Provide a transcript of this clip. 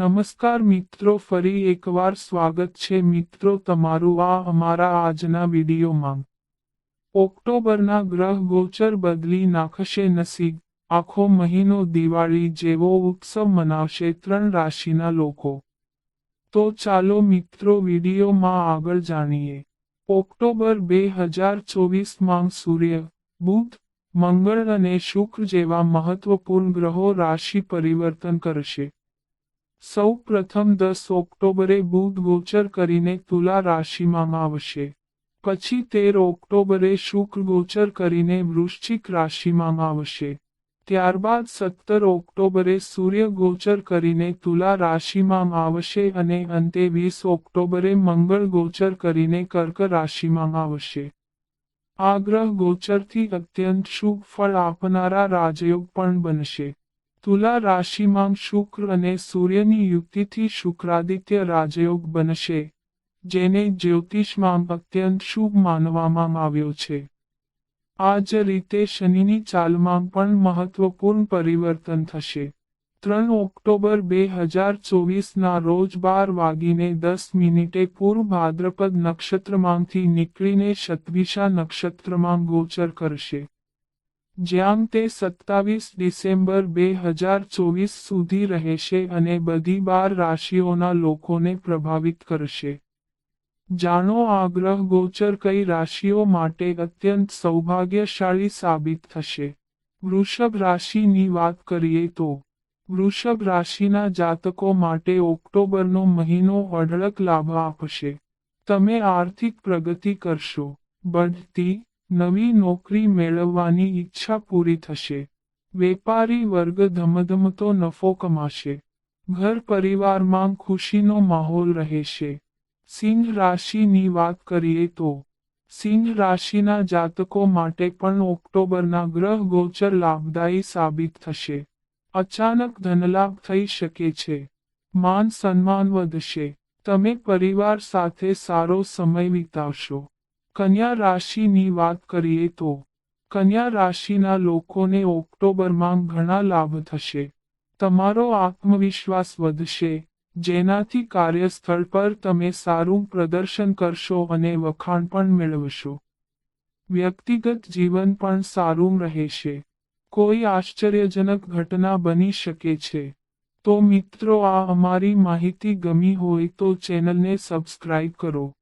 નમસ્કાર મિત્રો, ફરી એકવાર સ્વાગત છે મિત્રો તમારું આ અમારા આજના વિડીયોમાં. ઓક્ટોબરના ગ્રહ ગોચર બદલી નાખશે નસીબ, આખો મહિનો દિવાળી જેવો ઉત્સવ મનાવશે ત્રણ રાશિના લોકો. તો ચાલો મિત્રો વિડીયોમાં આગળ જાણીએ. ઓક્ટોબર બે હજાર ચોવીસમાં સૂર્ય, બુધ, મંગળ અને શુક્ર જેવા મહત્વપૂર્ણ ગ્રહો રાશિ પરિવર્તન કરશે. સૌ પ્રથમ દસ ઓક્ટોબરે બુધ ગોચર કરીને તુલા રાશિમાં આવશે. પછી તેર ઓક્ટોબરે શુક્ર ગોચર કરીને વૃશ્ચિક રાશિમાં આવશે. ત્યારબાદ સત્તર ઓક્ટોબરે સૂર્ય ગોચર કરીને તુલા રાશિમાં આવશે અને અંતે વીસ ઓક્ટોબરે મંગળ ગોચર કરીને કર્ક રાશિમાં આવશે. આ ગ્રહ ગોચરથી અત્યંત શુભ ફળ આપનારા રાજયોગ પણ બનશે. તુલા રાશિમાં શુક્ર અને સૂર્યની યુક્તિથી શુક્રાદિત્ય રાજયોગ બનશે, જેને જ્યોતિષમાં અત્યંત શુભ માનવામાં આવ્યો છે. આ જ રીતે શનિની ચાલમાં પણ મહત્વપૂર્ણ પરિવર્તન થશે. ત્રણ ઓક્ટોબર બે હજાર ચોવીસના રોજ બાર વાગીને દસ મિનિટે પૂર્વ ભાદ્રપદ નક્ષત્રમાંથી નીકળીને શતભિષા નક્ષત્રમાં ગોચર કરશે. જ્યાં તે સત્તાવીસ ડિસેમ્બર બે હજાર ચોવીસ સુધી રહેશે અને બધી બાર રાશિઓના લોકોને પ્રભાવિત કરશે. જાણો આ ગોચર કઈ રાશિઓ માટે અત્યંત સૌભાગ્યશાળી સાબિત થશે. વૃષભ રાશિની વાત કરીએ તો, વૃષભ રાશિના જાતકો માટે ઓક્ટોબરનો મહિનો અઢળક લાભ આપશે. તમે આર્થિક પ્રગતિ કરશો. બઢતી નવી નોકરી મેળવવાની ઈચ્છા પૂરી થશે. વેપારી વર્ગ ધમધમતો નફો કમાશે. ઘર પરિવારમાં ખુશીનો માહોલ રહેશે. સિંહ રાશિની વાત કરીએ તો, સિંહ રાશિના જાતકો માટે પણ ઓક્ટોબરના ગ્રહ ગોચર લાભદાયી સાબિત થશે. અચાનક ધનલાભ થઈ શકે છે. માન સન્માન વધશે. તમે પરિવાર સાથે સારો સમય વિતાવશો. કન્યા રાશિની વાત કરીએ તો, કન્યા રાશિના લોકોને ઓક્ટોબરમાં ઘણા લાભ થશે. તમારો આત્મવિશ્વાસ વધશે, જેનાથી કાર્યસ્થળ પર તમે સારું પ્રદર્શન કરશો અને વખાણ પણ મેળવશો. વ્યક્તિગત જીવન પણ સારું રહેશે. કોઈ આશ્ચર્યજનક ઘટના બની શકે છે. તો મિત્રો, આ અમારી માહિતી ગમી હોય તો ચેનલને સબસ્ક્રાઇબ કરો.